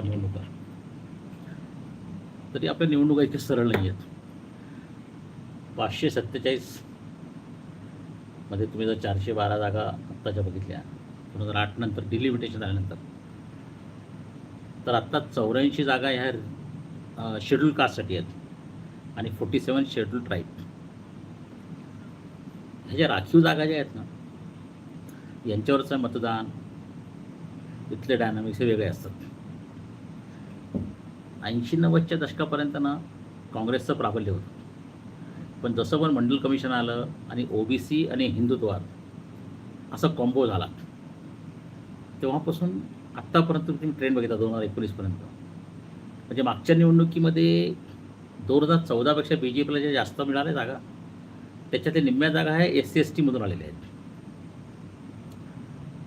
लोकसभा निवडणुका तरी आपल्या निवडणुका इथे सरळ नाही आहेत. पाचशे सत्तेचाळीसमध्ये तुम्ही जर चारशे बारा जागा आत्ताच्या बघितल्या दोन हजार आठ नंतर डिलिमिटेशन झाल्यानंतर तर आत्ता चौऱ्याऐंशी जागा ह्या शेड्यूल कास्टसाठी आहेत आणि फोर्टी सेवन शेड्यूल ट्राईब ह्या ज्या राखीव जागा ज्या आहेत ना यांच्यावरचं मतदान इथले डायनामिक्स हे वेगळे असतात. ऐंशी नव्वदच्या दशकापर्यंत ना काँग्रेसचं प्राबल्य होतं. पण जसं पण मंडल कमिशन आलं आणि ओबीसी आणि हिंदुत्ववाद असा कॉम्बो झाला. तेव्हापासून आत्तापर्यंत तुम्ही ट्रेंड बघितला दोन हजार एकोणीसपर्यंत. म्हणजे मागच्या निवडणुकीमध्ये दोन हजार चौदापेक्षा बी जे पीला ज्या जास्त मिळाल्या जागा त्याच्यात निम्म्या जागा ह्या एस सी एस टीमधून आलेल्या आहेत.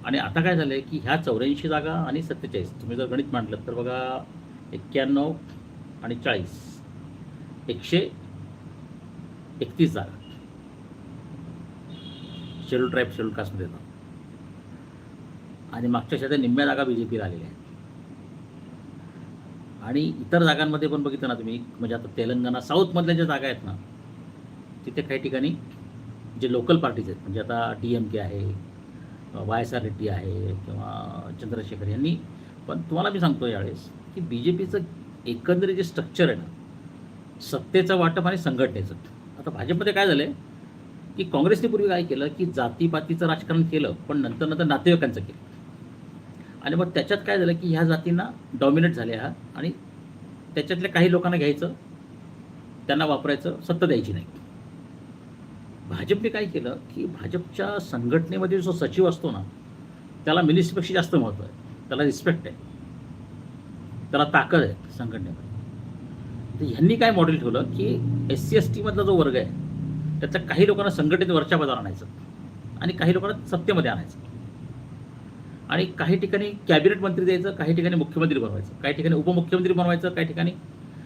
आणि आता काय झालं आहे की ह्या चौऱ्याऐंशी जागा आणि सत्तेचाळीस तुम्ही जर गणित मांडलं तर बघा एक्क्याण्णव आणि चाळीस. एकशे एकतीस जागा शेड्यूल ट्राईब शेड्यूल कास्टमध्ये येतात आणि मागच्या शेतात निम्म्या जागा बी जे पीला आलेल्या आहेत. आणि इतर जागांमध्ये पण बघितलं ना तुम्ही म्हणजे आता तेलंगणा साऊथमधल्या ज्या जागा आहेत ना तिथे काही ठिकाणी जे लोकल पार्टीज आहेत म्हणजे आता डी एम के आहे वाय एस आर रेड्डी आहे किंवा चंद्रशेखर यांनी पण तुम्हाला मी सांगतो यावेळेस की बी जे पीचं एकंदरीत जे स्ट्रक्चर आहे ना सत्तेचं वाटप आणि संघटनेचं. आता भाजपमध्ये काय झालं आहे की काँग्रेसने पूर्वी काय केलं की जातीपातीचं राजकारण केलं पण नंतर नंतर नातेवाईकांचं केलं. आणि मग त्याच्यात काय झालं की ह्या जातींना डॉमिनेट झाल्या ह्या आणि त्याच्यातल्या काही लोकांना घ्यायचं त्यांना वापरायचं सत्ता द्यायची नाही. भाजपने काय केलं की भाजपच्या संघटनेमध्ये जो सचिव असतो ना त्याला मिनिस्टरपेक्षा जास्त महत्त्व आहे. त्याला रिस्पेक्ट आहे. त्याला ताकद आहे संघटनेमध्ये. तर ह्यांनी काय मॉडेल ठेवलं की एस सी एस टीमधला जो वर्ग आहे त्याचा काही लोकांना संघटनेत वरच्या पदावर आणायचं आणि काही लोकांना सत्तेमध्ये आणायचं. आणि काही ठिकाणी कॅबिनेट मंत्री द्यायचं काही ठिकाणी मुख्यमंत्री बनवायचं काही ठिकाणी उपमुख्यमंत्री बनवायचं काही ठिकाणी.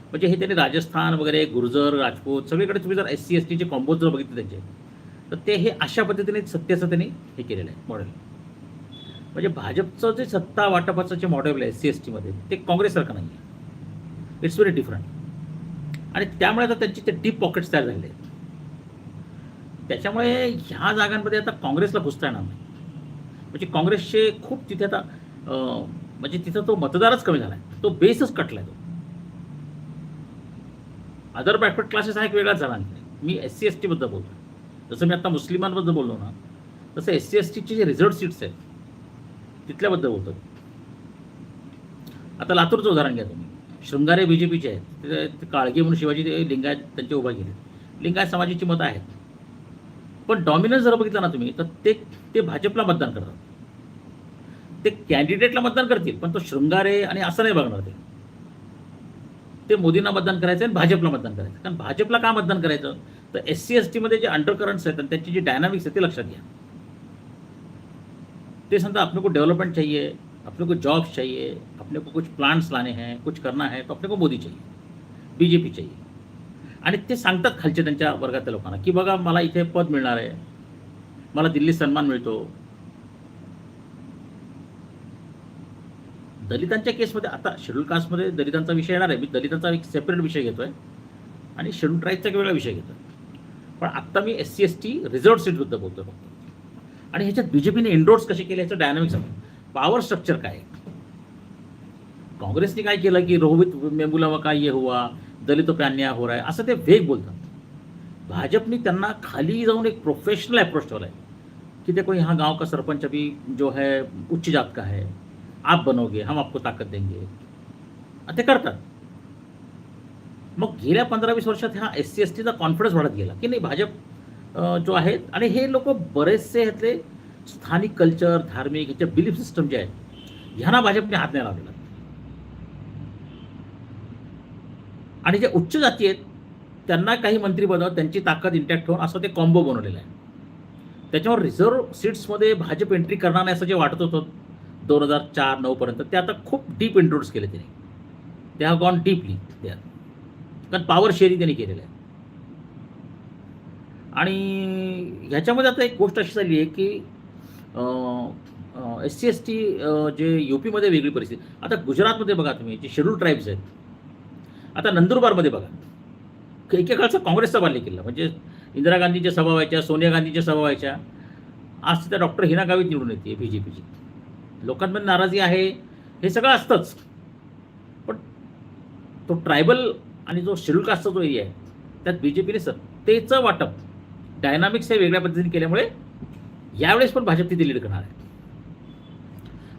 म्हणजे हे त्यांनी राजस्थान वगैरे गुर्जर राजपूत सगळीकडे तुम्ही जर एस सी एस टीचे कॉम्बोज जर बघितले त्यांचे तर ते हे अशा पद्धतीने सत्तेचं त्यांनी हे केलेलं आहे मॉडेल म्हणजे भाजपचं जे सत्ता वाटपाचं जे मॉडेल आहे एस सी एस टीमध्ये ते काँग्रेससारखं नाही आहे इट्स व्हेरी डिफरंट आणि त्यामुळे आता त्यांची ते डीप पॉकेट्स तयार झालेले आहेत. त्याच्यामुळे ह्या जागांमध्ये आता काँग्रेसला घुसता येणार नाही. म्हणजे काँग्रेसचे खूप तिथे आता म्हणजे तिथं तो मतदारच कमी झाला आहे तो बेसच कटला आहे तो. अदर बॅकवर्ड क्लासेस हा एक वेगळाच झाला नाही मी एस सी एस टीबद्दल बोलतो जसं मी आता मुस्लिमांबद्दल बोललो ना तसं एस सी एस टीचे जे रिझर्ट सीट्स आहेत तिथल्याबद्दल बोलतो आता लातूरचं उदाहरण घ्या तुम्ही. शृंगारे बी जे पीचे आहेत ते- काळगी म्हणून शिवाजी ते लिंगायत त्यांचे उभा केले. लिंगायत समाजाची मतं आहेत. पण डॉमिनन्स जर बघितलं ना तुम्ही तर ते ते भाजपला मतदान करतात. ते कॅन्डिडेटला मतदान करतील पण तो शृंगारे आणि असं नाही बघणार ते. ते मोदींना मतदान करायचं आणि भाजपला मतदान करायचं कारण भाजपला का मतदान करायचं? तर एस सी एस टीमध्ये जे अंडर करंट्स आहेत आणि त्यांची जी डायनामिक्स आहे ते लक्षात घ्या. ते समझा अपने को डेवलपमेंट चाहिए अपने को जॉब्स चाहिए अपने को कुछ प्लांट्स लाने हैं कुछ करना है तो अपने को मोदी चाहिए बी जे पी चाहिए। आणि ते सांगतात खालच्या त्यांच्या वर्गातल्या लोकांना की बघा मला इथे पद मिळणार आहे. मला दिल्लीत सन्मान मिळतो. दलितांच्या केसमध्ये आता शेड्यूल कास्टमध्ये दलितांचा विषय येणार आहे. मी दलितांचा एक सेपरेट विषय घेतो आहे आणि शेड्यूल ट्राईबचा एक वेगळा विषय घेतो आहे पण आत्ता मी S C S T reserve सीटबद्दल बोलतो फक्त. आणि ह्याच्यात बीजेपीने एन्डोर्स कसे केले याचं डायनामिक्स पॉवर स्ट्रक्चर काय? आहे काँग्रेसने काय केलं की रोहित मेमुला काय ये हुआ दलित पे अन्याय हो रहा है असं ते वेग बोलतात. भाजपने त्यांना खाली जाऊन एक प्रोफेशनल अप्रोच ठेवला आहे कि देखो यहाँ गांव का सरपंच अभी जो है उच्च जात का है आप बनोगे हम आपको ताकद देंगे. ते करतात. मग गेल्या पंधरा वीस वर्षात ह्या एस सी एस टीचा कॉन्फिडन्स वाढत गेला की नाही भाजप जो आहेत. आणि हे लोक बरेचसे ह्यातले स्थानिक कल्चर धार्मिक ह्याच्या बिलीफ सिस्टम जे आहेत ह्यांना भाजपने हात नाही लावलेला. आणि जे उच्च जाती आहेत त्यांना काही मंत्री बनवत त्यांची ताकद इंटॅक्ट ठेवून असं ते कॉम्बो बनवलेलं आहे. त्याच्यावर रिझर्व्ह सीट्समध्ये भाजप एंट्री करणार नाही असं जे वाटत होतं दोन हजार चार नऊपर्यंत ते आता खूप डीप इंट्रोड्यूस केले त्यांनी. ते हॅव गॉन डीपली त्या कारण पॉवर शेअरिंग त्यांनी केलेलं आहे. आणि ह्याच्यामध्ये आता एक गोष्ट अशी झाली आहे की एस सी एस टी जे यू पीमध्ये वेगळी परिस्थिती. आता गुजरातमध्ये बघा तुम्ही जे शेड्यूल ट्राईब्स आहेत. आता नंदुरबारमध्ये बघा. एकेकाळचा काँग्रेसचा बाल्य किल्ला. म्हणजे इंदिरा गांधीच्या सभा व्हायच्या सोनिया गांधीच्या सभा व्हायच्या. आज त्या डॉक्टर हिना गावीत निवडून येते बी जे पीची लोकांमध्ये नाराजी आहे. हे सगळं असतंच. पण तो ट्रायबल आणि जो शेड्यूल कास्टचा जो एरिया आहे त्यात बी जे पीने सत्तेचं वाटप डायनामिक्स हे वेगळ्या पद्धतीने केल्यामुळे यावेळेस पण भाजप तिथे लीड करणार आहे.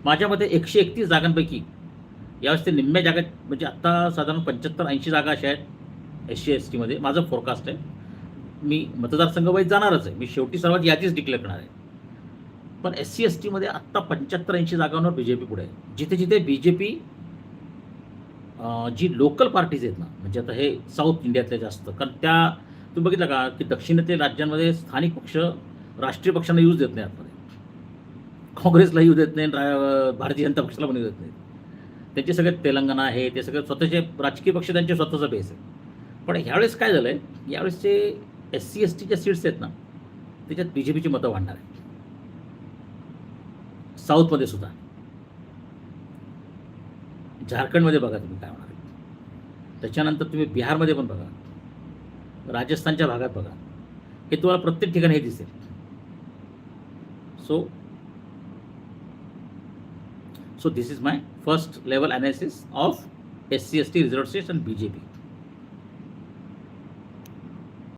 माझ्या मते एकशे एकतीस जागांपैकी यावेळेस ते निम्म्या जागा म्हणजे आत्ता साधारण पंच्याहत्तर ऐंशी जागा अशा आहेत एस सी एस टीमध्ये माझं फोरकास्ट आहे. मी मतदारसंघ वाईज जाणारच आहे. मी शेवटी सर्वात यादीच डिक्लेअर करणार आहे. पण एस सी एस टीमध्ये आत्ता पंच्याहत्तर ऐंशी जागांवर बी जे पी पुढे आहे. जिथे जिथे बी J P G local parties आहेत ना म्हणजे आता हे साऊथ इंडियातल्या जास्त कारण त्या तुम्ही बघितलं का की दक्षिणेतील राज्यांमध्ये स्थानिक पक्ष राष्ट्रीय पक्षांना यूज देत नाही आतमध्ये काँग्रेसला यूज देत नाही भारतीय जनता पक्षाला पण यूज देत नाही त्यांचे सगळे तेलंगणा आहे ते सगळे स्वतःचे राजकीय पक्ष त्यांचे स्वतःचा बेस आहे. पण ह्यावेळेस काय झालं आहे यावेळेसचे एस सी एस टीच्या सीट्स आहेत ना त्याच्यात बी जे पीची मतं वाढणार आहेत. साऊथमध्ये सुद्धा. झारखंडमध्ये बघा तुम्ही काय होणार आहे त्याच्यानंतर तुम्ही बिहारमध्ये पण बघा. राजस्थानच्या भागात बघा. हे तुम्हाला प्रत्येक ठिकाणी हे दिसेल. So so this is my first level analysis of S C S T reservation B J P